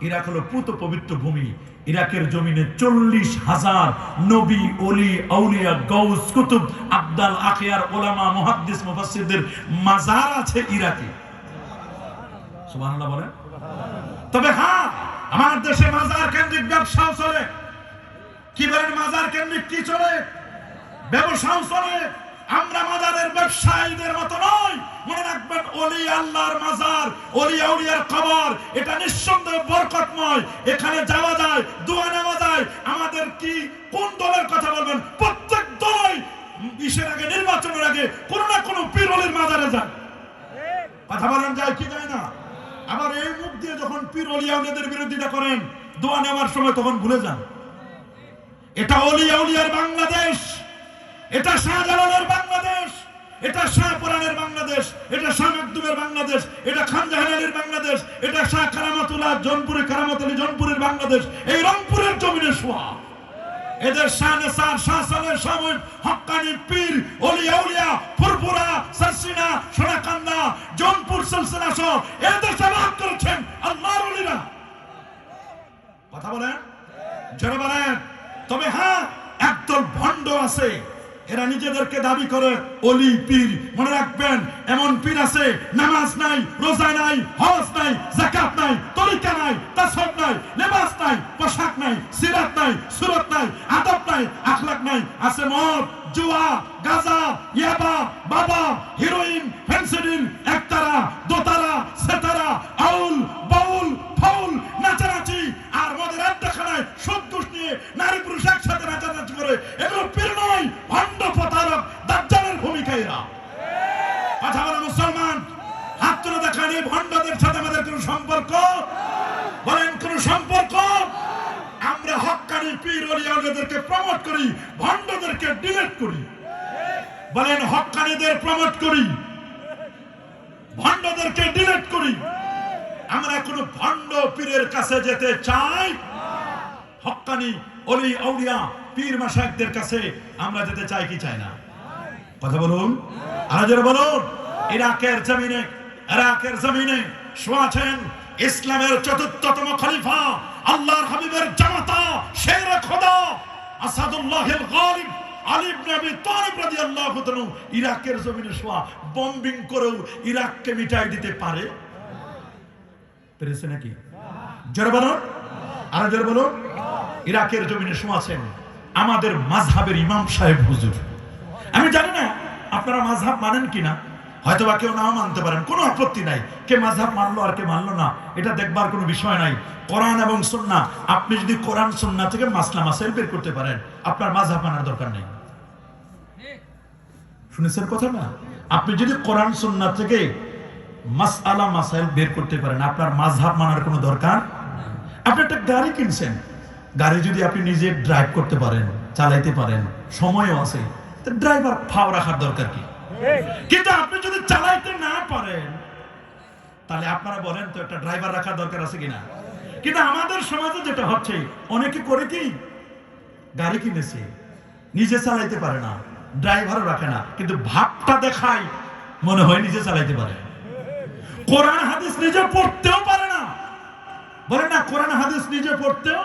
Iraq হলো পুত পবিত্র ভূমি। ইরাকের জমিনে চল্লিশ হাজার নবী অলি আউলিয়া গৌস কুতুব, আব্দাল আখিয়ার ওলামা, মুহাদ্দিস, মুফাসসিরদের মাজার আছে ইরাকে। সুবহানাল্লাহ বলেন। তবে হ্যাঁ আমার দেশে মাজার কেন্দ্রিক ব্যবসাও চলে। কি বলেন, মাজার কেন্দ্রিক কি চলে? ব্যবসাও চলে। আমরা মাজারের ব্যবসায়ীদের মতো নয় মনে রাখবেন অলি আল্লাহর মাজার অলি আউলিয়ার এটা নিঃসন্দেহে বরকতময়। এখানে যাওয়া যায়, দোয়া নেওয়া যায়। আমাদের কি, কোন দলের কথা বলবেন? প্রত্যেক দলই ইসের আগে, নির্বাচনের আগে কোনো না কোনো পীর অলির মাজারে যায়। কথা বলেন যায় কি যায় না? আবার এই মুখ দিয়ে যখন পীর অলি আউলিয়াদের বিরোধিতা করেন, দোয়া নেওয়ার সময় তখন ভুলে যান। এটা অলি আউলিয়ার বাংলাদেশ, এটা শাহজালালের বাংলাদেশ। এটা শাহপুরানের বাংলাদেশ, এটা শাহ মাকদুমের বাংলাদেশ, এটা খান বাংলাদেশ, এটা শাহ কারামাতুল্লাহ জনপুরের কারামত জনপুরের বাংলাদেশ, এই রংপুরের জমিনে সোয়া এদের শাহ নেসার, শাহ সালের পীর, অলি ফুরফুরা, সারসিনা, সোনাকান্দা, জনপুর সিলসিলা সহ এদের সেবাদ করেছেন আল্লাহর অলিরা। কথা বলেন? জোরে বলেন? তবে হ্যাঁ একদল ভণ্ড আছে। এরা নিজেদেরকে দাবি করে, অলি, পীর, মনে রাখবেন, এমন পীর আছে, নামাজ নাই, রোজা নাই, হজ নাই জাকাত নাই, তরিকা নাই তাসব নাই, লেবাস নাই, পোশাক নাই, সিরাত নাই, সুরত নাই, আদব নাই, আখলাক নাই, আছে মদ, জুয়া, গাজা, ইয়াবা, বাবা, হিরোইন, ফেন্সিডিল, একতারা, দোতারা, সেতারা, আউল বাউল ফাউল নাচানাচি আর মদের আড্ডাখানায় সন্তুষ নিয়ে নারী পুরুষ একসাথে নাচানাচি করে এগুলো পীর নয় ভণ্ড প্রতারক দাজ্জালের ভূমিকা এরা কথা বলে মুসলমান হাত তুলে দেখান এই ভণ্ডদের সাথে আমাদের কোনো সম্পর্ক বলেন কোন সম্পর্ক আমরা হক্কানি পীর অলিয়াদেরকে প্রমোট করি ভণ্ডদেরকে ডিলেট করি বলেন হক্কানিদের প্রমোট করি ভণ্ডদেরকে ডিলেট করি। আমরা কোন ভণ্ড পীরের কাছে যেতে চাই? হক্কানি অলি আউলিয়া পীর মাসাকদের কাছে আমরা যেতে চাই কি চাই না? কথা বলুন। আর বলুন। ইরাকের জমিনে ইরাকের জমিনে শোয়াছেন ইসলামের চতুর্থতম খলিফা, আল্লাহর হাবিবের জামাতা শের খোদা, আসাদুল্লাহিল গালিব আলী আবি তালিব রাদিয়াল্লাহু তাআলা ইরাকের জমিনে শোয়া বম্বিং করেও ইরাককে মিটাই দিতে পারে? পেরেছে নাকি? জোরে বলুন আর জোরে বলুন ইরাকের জমিনে শোয়াছেন আমাদের মাযহাবের ইমাম সাহেব হুজুর। আমি জানি না আপনারা মাযহাব মানেন কিনা হয়তো বা কেউ নাও মানতে পারেন, কোনো আপত্তি নাই। কে মাযহাব মানলো আর কে মানলো না, এটা দেখবার কোনো বিষয় নাই। কোরআন এবং সুন্না, আপনি যদি কোরআন সুন্না থেকে মাসলা মাসাইল বের করতে পারেন, আপনার মাযহাব মানার দরকার নেই। শুনেছেন কথা না আপনি যদি কোরআন সুন্না থেকে মাসআলা মাসাইল বের করতে পারেন। আপনার মাযহাব মানার কোনো দরকার আপনি একটা গাড়ি কিনছেন। গাড়ি যদি আপনি নিজে ড্রাইভ করতে পারেন, চালাইতে পারেন, সময়ও আছে ড্রাইভার ফাও রাখার দরকার কি? কিন্তু আপনি যদি চালাইতে না পারেন, তাহলে আপনারা বলেন তো একটা ড্রাইভার রাখার দরকার আছে কিনা? কিন্তু আমাদের সমাজে যেটা হচ্ছে, অনেকে করে কি? গাড়ি কিনেছে, নিজে চালাইতে পারে না ড্রাইভারও রাখে না, কিন্তু ভাবটা দেখায়, মনে হয় নিজে চালাইতে পারে। কোরআন হাদিস নিজে পড়তেও পারে না। বলে না, কোরআন হাদিস নিজে পড়তেও?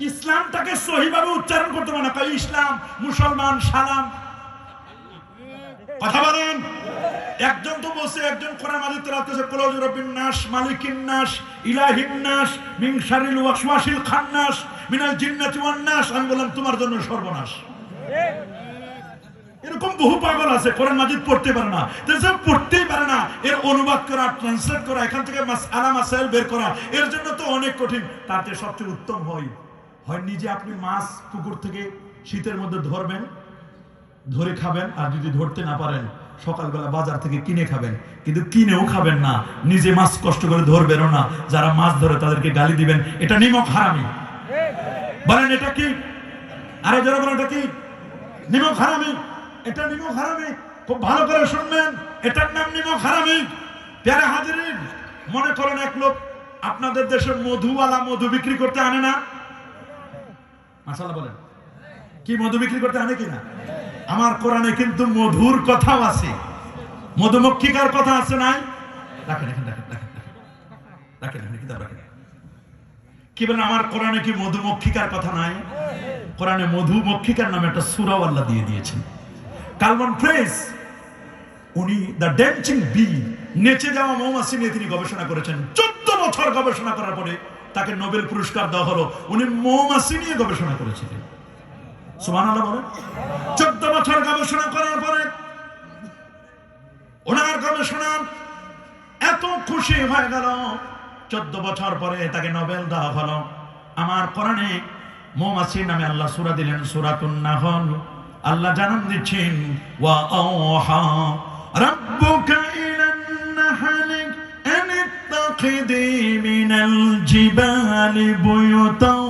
ইসলামটাকে সহিভাবে উচ্চারণ করতে পারে না। ইসলাম, মুসলমান, সালাম। কথা বলেন। একজন তো বলছে, একজন কোরআন বিরাব্বিন নাস, মালিকিন নাস, ইলাহিন খান্নাস, মিনাল জিন্নাতি ওয়ান আমি বললাম, তোমার জন্য সর্বনাশ। এরকম বহু পাগল আছে, কোরআন মাজিদ পড়তে পারে না। যে পড়তেই পারে না। এর অনুবাদ করা ট্রান্সলেট করা, এখান থেকে মাসআলা মাসাইল বের করা, এর জন্য তো অনেক কঠিন। যে সবচেয়ে উত্তম হয় হয় নিজে আপনি মাছ পুকুর থেকে শীতের মধ্যে ধরবেন, ধরে খাবেন, আর যদি ধরতে না পারেন, সকালবেলা বাজার থেকে কিনে খাবেন। কিন্তু কিনেও খাবেন না, নিজে মাছ কষ্ট করে ধরবেনও না। যারা মাছ ধরে তাদেরকে গালি দিবেন, এটা নিমক হারামি। বলেন, এটা কি? আরে যারা বলেন, এটা কি? নিমক হারামি? এটা নিমক হারামি। খুব ভালো করে শুনবেন। এটার নাম নিমক হারামি। প্যারা হাজিরিন মনে করেন এক লোক আপনাদের দেশে মধুওয়ালা মধু বিক্রি করতে আনে না? মাসাল্লাহ বলেন। কি মধু বিক্রি করতে আনে কিনা আমার কোরআনে কিন্তু মধুর কথাও আছে। মধুমক্ষিকার কথা আছে নাই? রাখেন রাখেন রাখেন রাখেন রাখেন। কিতাব রাখেন কি বলেন, আমার কোরআনে কি মধুমক্ষিকার কথা নাই? কোরআনে মধুমক্ষিকার নামে একটা সুরাও আল্লাহ দিয়ে দিয়েছেন। কালমান প্রেস, উনি দ্য ড্যান্সিং বি, নেচে যাওয়া মৌমাছি নিয়ে তিনি গবেষণা করেছেন। চোদ্দ বছর গবেষণা করার পরে তাকে নোবেল পুরস্কার দেওয়া হলো। উনি মৌমাছি নিয়ে গবেষণা করেছিলেন। সুমান বলেন। চোদ্দ বছর গবেষণা করার পরে ওনার গবেষণা এত খুশি হয়ে গেল। চোদ্দ বছর পরে তাকে নোবেল দেওয়া হলো। আমার কোরআনে মৌমাছির নামে আল্লাহ সুরা দিলেন, সুরাতুন নাহল। আল্লাহ জানান দিচ্ছেন ওয়া আওহা রাব্বুকা ইলান নাহলি আন ইত্তাখিদি মিনাল জিবালি বুয়ুতাও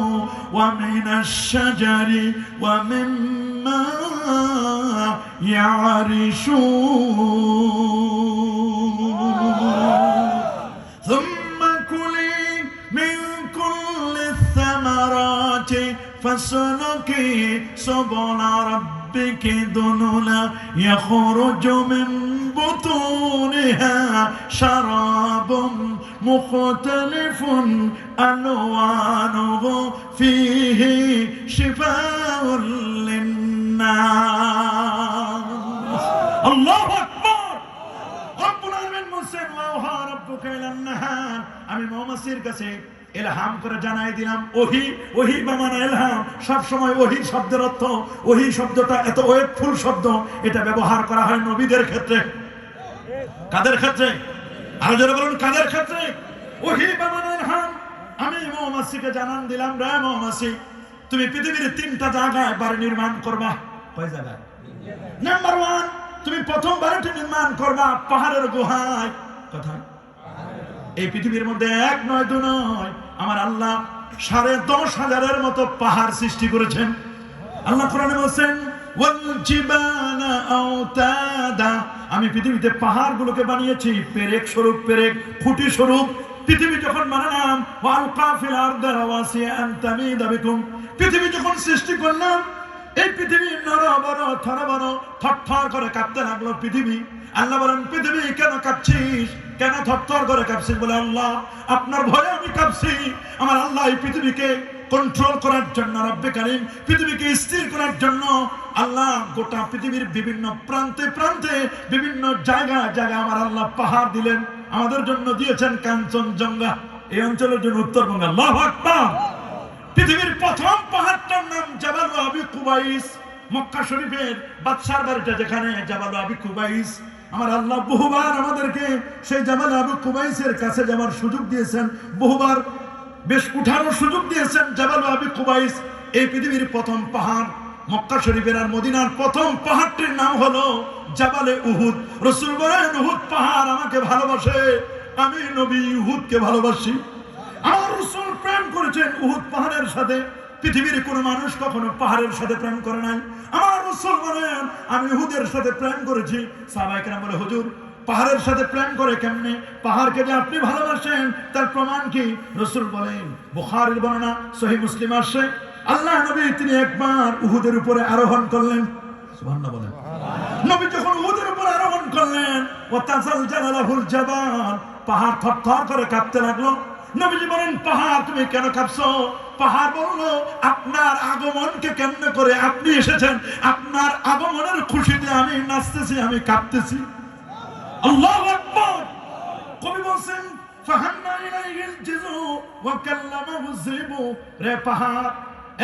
ওয়া মিনাশ শাজারি ওয়া মিম্মা يعرشون ثم كلي من كل الثمرات فاسلكي سبل ربك ذللا يخرج من بطونها شراب مختلف ألوانه فيه شفاء للناس الله أكبر রব্বুল আলামিন বলছেন ওয়াহা রাব্বুকা ইলান নাহার আমি মৌমাছির কাছে ইলহাম করে জানাই দিলাম ওহি ওহি বামানা ইলহাম সব সময় ওহি শব্দের অর্থ, ওহি শব্দটা এত ওয়েটফুল শব্দ, এটা ব্যবহার করা হয় নবীদের ক্ষেত্রে। কাদের ক্ষেত্রে? আরও যারা বলুন, কাদের ক্ষেত্রে? ওহি বামানা ইলহাম আমি মৌমাছিকে জানান দিলাম, রে মৌমাছি, তুমি পৃথিবীর তিনটা জায়গায় বাড়ি নির্মাণ করবা। কয় জায়গায়? নাম্বার ওয়ান তুমি প্রথম বাড়িটি নির্মাণ করবা পাহাড়ের গুহায়। কোথায়? এই পৃথিবীর মধ্যে এক নয়, দু নয়। আমার আল্লাহ সাড়ে দশ হাজারের মতো পাহাড় সৃষ্টি করেছেন। আল্লাহ কোরআনে বলছেন আমি পৃথিবীতে পাহাড়গুলোকে বানিয়েছি, পেরেক স্বরূপ, পেরেক খুঁটি স্বরূপ। পৃথিবী যখন বানালাম আন পৃথিবী যখন সৃষ্টি করলাম, এই পৃথিবী নর বড় থর করে কাঁপতে লাগল পৃথিবী। আল্লাহ বলেন, পৃথিবী কেন কাঁপছিস? কেন থরথর করে কাঁপছিস বলে আল্লাহ? আপনার ভয়ে আমি কাঁপছি। আমার আল্লাহ এই পৃথিবীকে কন্ট্রোল করার জন্য, রব্বে কারিম, পৃথিবীকে স্থির করার জন্য আল্লাহ গোটা পৃথিবীর বিভিন্ন প্রান্তে প্রান্তে, বিভিন্ন জায়গা জায়গা আমার আল্লাহ পাহাড় দিলেন। আমাদের জন্য দিয়েছেন কাঞ্চনজঙ্ঘা। এই অঞ্চলের জন্য উত্তরবঙ্গ। আল্লাহ পৃথিবীর প্রথম পাহাড়টার নাম জাবাল আবি কুবাইস। মক্কা শরীফের বাদশার বাড়িটা যেখানে জাবাল আবি কুবাইস। আমার আল্লাহ বহুবার আমাদেরকে সেই জামাল আবু কুবাইসের কাছে যাওয়ার সুযোগ দিয়েছেন। বহুবার বেশ উঠানোর সুযোগ দিয়েছেন জাবাল আবি কুবাইস। এই পৃথিবীর প্রথম পাহাড়, মক্কা শরীফের আর মদিনার প্রথম পাহাড়টির নাম হলো জাবালে উহুদ। রসুল বলেন, উহুদ পাহাড় আমাকে ভালোবাসে, আমি নবী উহুদকে ভালোবাসি। আমার রসুল প্রেম করেছেন উহুদ পাহাড়ের সাথে। পৃথিবীর কোনো মানুষ কখনো পাহাড়ের সাথে প্রেম করে নাই। আমার রসুল বলেন আমি উহুদের সাথে প্রেম করেছি। সাহবাইকেরা বলে হুজুর পাহাড়ের সাথে প্রেম করে কেমনে? পাহাড়কে যে আপনি ভালোবাসেন তার প্রমাণ কি? রসুল বলেন বুখারের বর্ণনা সহি মুসলিম আসছে। আল্লাহ নবী তিনি একবার উহুদের উপরে আরোহণ করলেন। বলেন। নবী যখন উহুদের উপর আরোহণ করলেন ও তাজাল জালালাহুল জাবাল পাহাড় থরথর করে কাঁপতে লাগল। নবীজি বলেন পাহাড় তুমি কেন কাঁপছো? পাহাড় বলল, আপনার আগমনকে কেমনে করে আপনি এসেছেন? আপনার আগমনের খুশিতে আমি নাচতেছি, আমি কাঁপতেছি। আল্লাহু কবি বলছেন রে পাহাড়,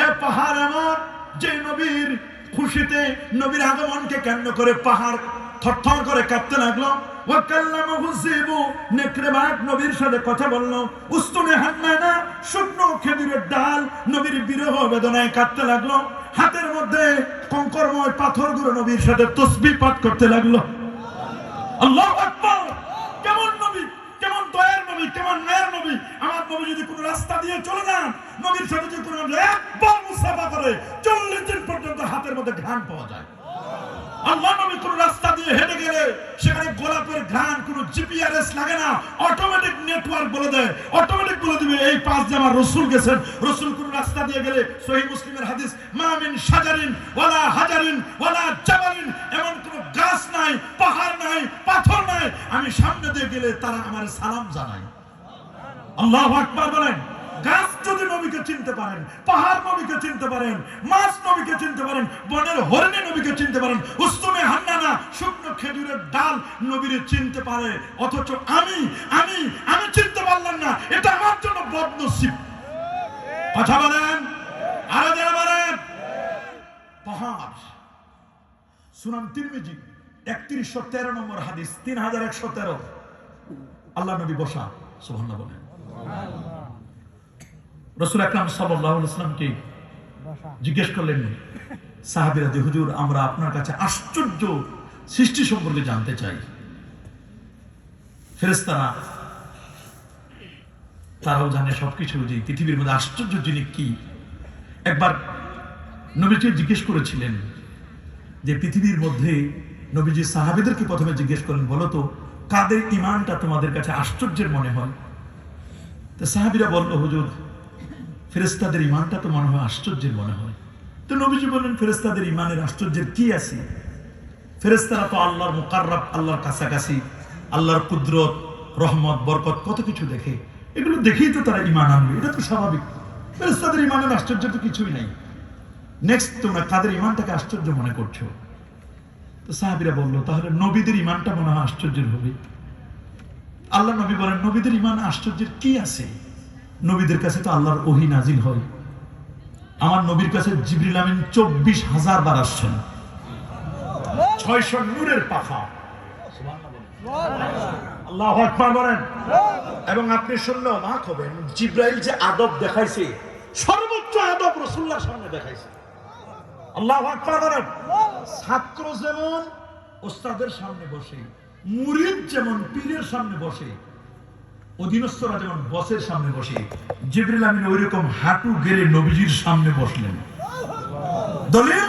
এ পাহাড় আমার, যে নবীর খুশিতে, নবীর আগমনকে কেন্দ্র করে পাহাড় করে কাঁপতে লাগল? হাতের মধ্যে কঙ্করময় পাথরগুলো নবীর সাথে তসবিহ পাঠ করতে লাগল। কেমন নবী? কেমন দয়ার নবী? কেমন ন্যায়ের নবী? আমার নবী যদি কোনো রাস্তা দিয়ে চলে যান, নবীর সাথে যদি কোনো হাতের মধ্যে ঘ্রাণ পাওয়া যায়। আল্লাহ নবী কোন রাস্তা দিয়ে হেঁটে গেলে সেখানে গোলাপের ঘ্রাণ, কোনো জিপিআরএস লাগে না। অটোমেটিক নেটওয়ার্ক বলে দেয়। অটোমেটিক বলে দিবে, এই দিয়ে আমার রসুল গেছেন, রসুল কোন রাস্তা দিয়ে গেলে সহি মুসলিমের হাদিস মামিন সাজারিন ওয়ালা হাজারিন, ওয়ালা জাবালিন, এমন কোন গাছ নাই, পাহাড় নাই, পাথর নাই। আমি সামনে দিয়ে গেলে তারা আমার সালাম জানায়। আল্লাহ আকবার বলেন। গাছ যদি নবী চিনতে পারেন, পাহাড় নবীকে চিনতে পারেন, মাছ নবীকে চিনতে পারেন, বনের হরিণী নবীকে চিনতে পারেন উস্তুনে হান্নানা শুকনো খেজুরের ডাল নবীরে চিনতে পারে, অথচ আমি আমি আমি চিনতে পারলাম না, এটা আমার জন্য বদনসিব। কথা বলেন, আরও যারা বলেন। পাহাড়। সুনাম তিরমিজি, একত্রিশশো তেরো নম্বর হাদিস, তিন হাজার একশো তেরো। আল্লাহ নবী বসা, সুবহানাল্লাহ বলেন। রসুল আকরাম সাল্লাহ ইসলামকে জিজ্ঞেস করলেন সাহাবিরা যে হুজুর আমরা আপনার কাছে আশ্চর্য সৃষ্টি সম্পর্কে জানতে চাই। ফেরেস্তারা তারাও জানে সবকিছু যে পৃথিবীর মধ্যে আশ্চর্য জিনিস কি। একবার নবীজি জিজ্ঞেস করেছিলেন যে পৃথিবীর মধ্যে নবীজি সাহাবিদেরকে প্রথমে জিজ্ঞেস করেন বলো তো কাদের ইমানটা তোমাদের কাছে আশ্চর্যের মনে হয়? তো সাহাবিরা বলল হুজুর ফেরেস্তাদের ইমানটা তো মনে হয় আশ্চর্যের মনে হয়। তো নবীজি বললেন ফেরেস্তাদের ইমানের আশ্চর্যের কি আছে? ফেরেস্তারা তো আল্লাহর মুকাররাব, আল্লাহর কাছাকাছি, আল্লাহর কুদরত, রহমত, বরকত কত কিছু দেখে। এগুলো দেখেই তো তারা ইমান আনবে, এটা তো স্বাভাবিক। ফেরেস্তাদের ইমানের আশ্চর্য তো কিছুই নাই। নেক্সট তোমরা তাদের ইমানটাকে আশ্চর্য মনে করছ? তো সাহাবিরা বলল, তাহলে নবীদের ইমানটা মনে হয় আশ্চর্যের হবে। আল্লাহ নবী বলেন, নবীদের ইমান আশ্চর্যের কি আছে? নবীদের কাছে তো আল্লাহর ওহি নাজিল হয়। আমার নবীর কাছে জিবরিল আমিন চব্বিশ হাজার বার আসছেন। ছয়শো নূরের পাখা। এবং আপনি শুনলে অবাক হবেন, জিব্রাইল যে আদব দেখাইছে, সর্বোচ্চ আদব রসুল্লাহর সামনে দেখাইছে। আল্লাহ বলেন। ছাত্র যেমন ওস্তাদের সামনে বসে, মুরিদ যেমন পীরের সামনে বসে অধীনস্থরা যেমন বসের সামনে বসে জিবরিল আমিন ওই রকম হাঁটু গেড়ে নবীজির সামনে বসলেন দলিল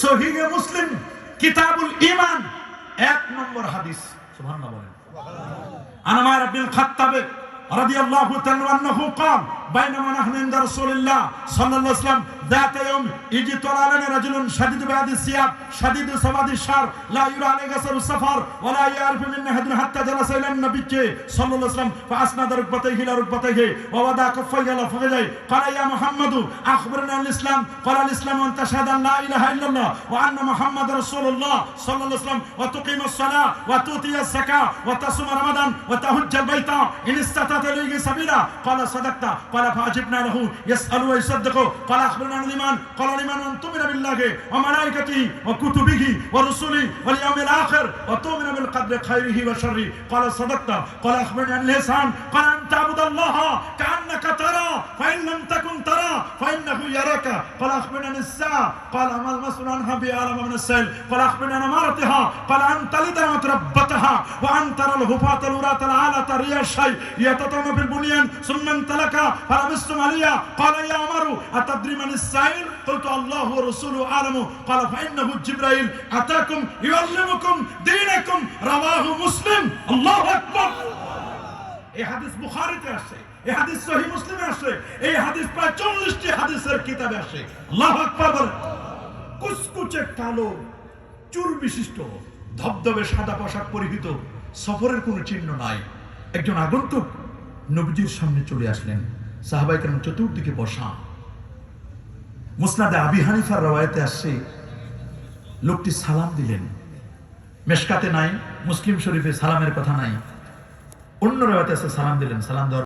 সহিহে মুসলিম কিতাবুল ইমান এক নম্বর হাদিস সুবহানাল্লাহ বলেন আনামার বিল খাত্তাবে রাদিয়াল্লাহু তাআলা আনহু قال بينما نحن عند رسول الله صلى الله عليه وسلم ذات يوم يجي طلع لنا رجل شديد بهذه الثياب شديد سواد الشعر لا يرى عليه اثر السفر ولا يعرف من احد حتى جلس الى النبي صلى الله عليه وسلم فاسند ركبتيه الى ركبتيه ووضع كفيه على فخذيه قال يا محمد اخبرنا عن الاسلام قال الاسلام ان تشهد ان لا اله الا الله وان محمد رسول الله صلى الله عليه وسلم وتقيم الصلاه وتؤتي الزكاه وتصوم رمضان وتهج البيت ان استطعت اليه سبيلا قال صدقت قال فأجبنا له. يسال ويصدق قال أخبرنا عن الإيمان. قال الإيمان أن تؤمن بالله وملائكته وكتبه ورسله واليوم الآخر وتؤمن بالقدر خيره وشره. قال صدقت. قال أخبرني عن اللسان قال أن تعبد الله كأنك ترى. فإن لم تكن ترى فإنه يراك. قال أخبرني عن الساعة. قال اما المسؤول عنها بعالم من السائل قال أخبرني عن أمارتها. قال أن تلد وتربتها وأن ترى الهفاة الوراة العالة ريا الشيء يتطعم في البنيان ثم انطلق فلبستم عليا قال يا عمر اتدري من السائل قلت الله ورسوله اعلم قال فانه جبرائيل اتاكم يعلمكم دينكم رواه مسلم الله اكبر এই হাদিস বুখারীতে আসে এই হাদিস সহি মুসলিমে আসে এই হাদিস প্রায় চল্লিশটি হাদিসের কিতাবে আসে আল্লাহ আকবার বলেন কুচকুচে কালো চুল বিশিষ্ট ধবধবে সাদা পোশাক পরিহিত সফরের কোনো চিহ্ন নাই একজন আগন্তুক নবীজির সামনে চলে আসলেন সাহাবাই কেন চতুর্দিকে বসা। মুসনাদে আবি হানিফার রওয়ায়তে আসছে লোকটি সালাম দিলেন। মেশকাতে নাই, মুসলিম শরীফে সালামের কথা নাই। অন্য রওয়ায়তে আছে সালাম দিলেন, সালাম দেওয়ার